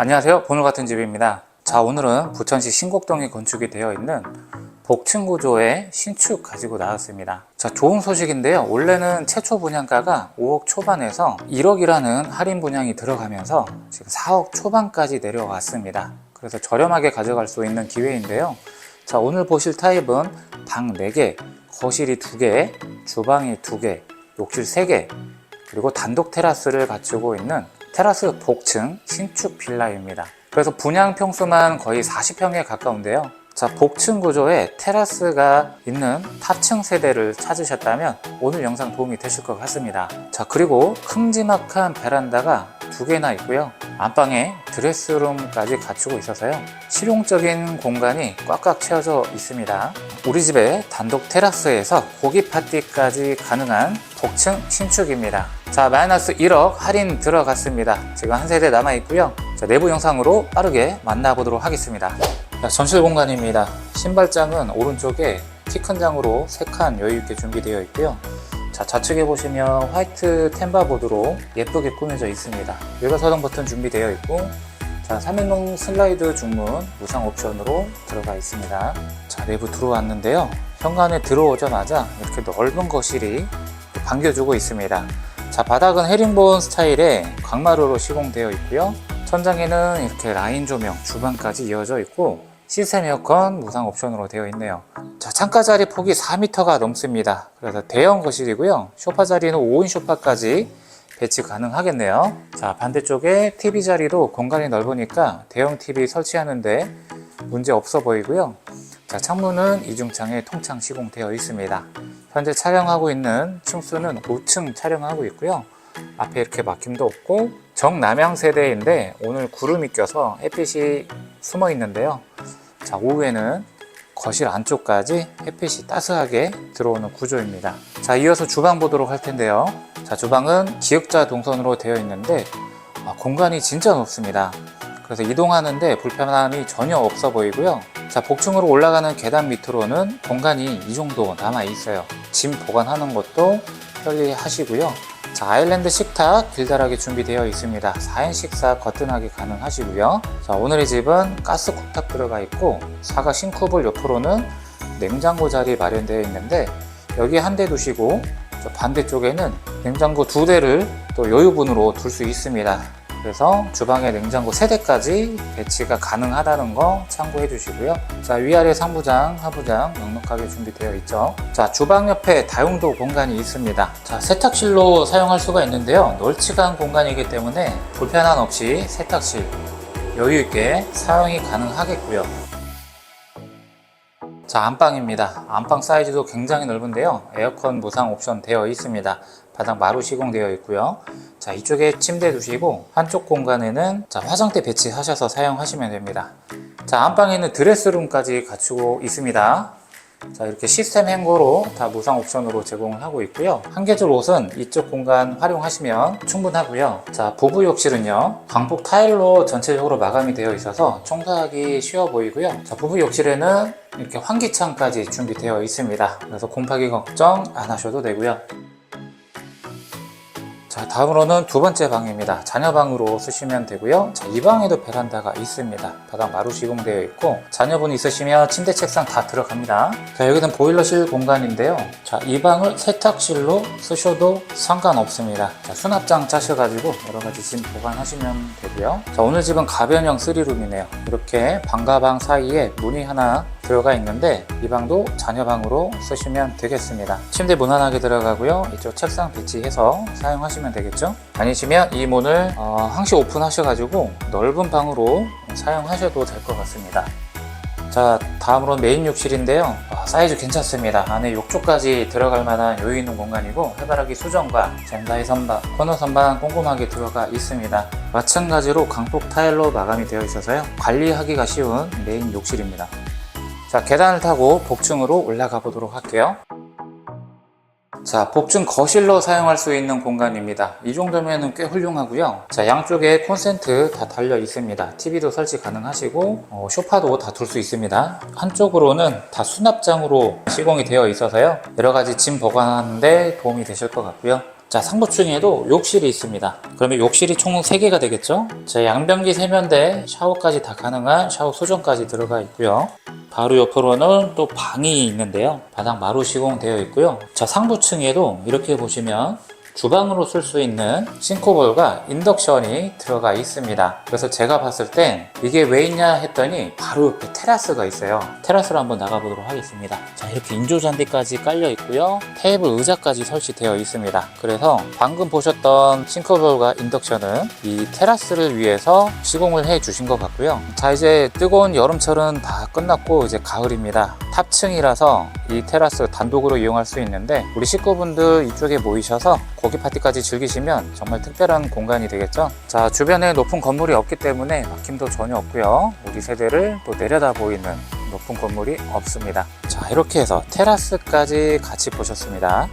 안녕하세요. 보물 같은 집입니다. 자, 오늘은 부천시 신곡동에 건축이 되어 있는 복층 구조의 신축 가지고 나왔습니다. 자, 좋은 소식인데요. 원래는 최초 분양가가 5억 초반에서 1억이라는 할인 분양이 들어가면서 지금 4억 초반까지 내려왔습니다. 그래서 저렴하게 가져갈 수 있는 기회인데요. 자, 오늘 보실 타입은 방 4개, 거실이 2개, 주방이 2개, 욕실 3개, 그리고 단독 테라스를 갖추고 있는 테라스 복층 신축 빌라입니다. 그래서 분양 평수만 거의 40평에 가까운데요. 자, 복층 구조에 테라스가 있는 타층 세대를 찾으셨다면 오늘 영상 도움이 되실 것 같습니다. 자, 그리고 큼지막한 베란다가 두 개나 있고요. 안방에 드레스룸까지 갖추고 있어서요. 실용적인 공간이 꽉꽉 채워져 있습니다. 우리 집의 단독 테라스에서 고기 파티까지 가능한 복층 신축입니다. 자, 마이너스 1억 할인 들어갔습니다. 지금 한 세대 남아 있고요. 자, 내부 영상으로 빠르게 만나보도록 하겠습니다. 자, 전실 공간입니다. 신발장은 오른쪽에 키 큰 장으로 3칸 여유있게 준비되어 있고요. 자, 좌측에 보시면 화이트 템바 보드로 예쁘게 꾸며져 있습니다. 외곽 서동 버튼 준비되어 있고, 자, 3인용 슬라이드 중문 무상 옵션으로 들어가 있습니다. 자, 내부 들어왔는데요. 현관에 들어오자마자 이렇게 넓은 거실이 반겨주고 있습니다. 자, 바닥은 헤링본 스타일의 광마루로 시공되어 있고요. 천장에는 이렇게 라인 조명, 주방까지 이어져 있고 시스템 에어컨 무상 옵션으로 되어 있네요. 자, 창가 자리 폭이 4m가 넘습니다. 그래서 대형 거실이고요. 소파 자리는 5인 소파까지 배치 가능하겠네요. 자, 반대쪽에 TV 자리도 공간이 넓으니까 대형 TV 설치하는데 문제 없어 보이고요. 자, 창문은 이중창에 통창 시공되어 있습니다. 현재 촬영하고 있는 층수는 5층 촬영하고 있고요. 앞에 이렇게 막힘도 없고 정남향 세대인데 오늘 구름이 껴서 햇빛이 숨어 있는데요. 자, 오후에는 거실 안쪽까지 햇빛이 따스하게 들어오는 구조입니다. 자, 이어서 주방 보도록 할 텐데요. 자, 주방은 기역자 동선으로 되어 있는데 아, 공간이 진짜 높습니다. 그래서 이동하는데 불편함이 전혀 없어 보이고요. 자, 복층으로 올라가는 계단 밑으로는 공간이 이 정도 남아 있어요. 짐 보관하는 것도 편리하시고요. 자, 아일랜드 식탁 길다랗게 준비되어 있습니다. 4인 식사 거뜬하게 가능하시고요. 자, 오늘의 집은 가스 쿡탑 들어가 있고 사과 싱크볼 옆으로는 냉장고 자리 마련되어 있는데 여기 한 대 두시고 저 반대쪽에는 냉장고 두 대를 또 여유분으로 둘 수 있습니다. 그래서 주방에 냉장고 3대까지 배치가 가능하다는 거 참고해 주시고요. 자, 위아래 상부장, 하부장 넉넉하게 준비되어 있죠. 자, 주방 옆에 다용도 공간이 있습니다. 자, 세탁실로 사용할 수가 있는데요. 널찍한 공간이기 때문에 불편함 없이 세탁실 여유 있게 사용이 가능하겠고요. 자, 안방입니다. 안방 사이즈도 굉장히 넓은데요. 에어컨 무상 옵션 되어 있습니다. 바닥 마루 시공되어 있고요. 자, 이쪽에 침대 두시고 한쪽 공간에는 자, 화장대 배치하셔서 사용하시면 됩니다. 자, 안방에는 드레스룸까지 갖추고 있습니다. 자, 이렇게 시스템 행거로 다 무상 옵션으로 제공을 하고 있고요. 한 계절 옷은 이쪽 공간 활용하시면 충분하고요. 자, 부부 욕실은요. 광폭 타일로 전체적으로 마감이 되어 있어서 청소하기 쉬워 보이고요. 자, 부부 욕실에는 이렇게 환기창까지 준비되어 있습니다. 그래서 곰팡이 걱정 안 하셔도 되고요. 자, 다음으로는 두 번째 방입니다. 자녀방으로 쓰시면 되고요. 자, 이 방에도 베란다가 있습니다. 바닥 마루 시공되어 있고 자녀분 있으시면 침대 책상 다 들어갑니다. 자, 여기는 보일러실 공간인데요. 자, 이 방을 세탁실로 쓰셔도 상관없습니다. 자, 수납장 짜셔가지고 여러 가지 짐 보관하시면 되고요. 자, 오늘 집은 가변형 3룸이네요. 이렇게 방과 방 사이에 문이 하나 들어가 있는데 이 방도 자녀 방으로 쓰시면 되겠습니다. 침대 무난하게 들어가고요. 이쪽 책상 배치해서 사용하시면 되겠죠. 아니시면 이 문을 어, 항시 오픈하셔가지고 넓은 방으로 사용하셔도 될 것 같습니다. 자 다음으로는 메인 욕실인데요 아, 사이즈 괜찮습니다 안에 욕조까지 들어갈 만한 여유 있는 공간이고 해바라기 수정과 젠다이 선반 코너 선반 꼼꼼하게 들어가 있습니다 마찬가지로 강폭 타일로 마감이 되어 있어서요 관리하기가 쉬운 메인 욕실입니다 자 계단을 타고 복층으로 올라가 보도록 할게요 자, 복층 거실로 사용할 수 있는 공간입니다. 이 정도면 꽤 훌륭하고요. 자, 양쪽에 콘센트 다 달려 있습니다. TV도 설치 가능하시고 어, 소파도 다 둘 수 있습니다. 한쪽으로는 다 수납장으로 시공이 되어 있어서요. 여러 가지 짐 보관하는데 도움이 되실 것 같고요. 자, 상부층에도 욕실이 있습니다. 그러면 욕실이 총 3개가 되겠죠? 자, 양변기 세면대, 샤워까지 다 가능한 샤워 수전까지 들어가 있고요. 바로 옆으로는 또 방이 있는데요. 바닥 마루 시공되어 있고요. 자, 상부층에도 이렇게 보시면 주방으로 쓸 수 있는 싱크볼과 인덕션이 들어가 있습니다. 그래서 제가 봤을 땐 이게 왜 있냐 했더니 바로 옆에 테라스가 있어요. 테라스로 한번 나가보도록 하겠습니다. 자, 이렇게 인조 잔디까지 깔려 있고요. 테이블 의자까지 설치되어 있습니다. 그래서 방금 보셨던 싱크볼과 인덕션은 이 테라스를 위해서 시공을 해 주신 것 같고요. 자, 이제 뜨거운 여름철은 다 끝났고 이제 가을입니다. 탑층이라서 이 테라스 단독으로 이용할 수 있는데 우리 식구분들 이쪽에 모이셔서 고기 파티까지 즐기시면 정말 특별한 공간이 되겠죠. 자, 주변에 높은 건물이 없기 때문에 막힘도 전혀 없고요. 우리 세대를 또 내려다 보이는 높은 건물이 없습니다. 자, 이렇게 해서 테라스까지 같이 보셨습니다.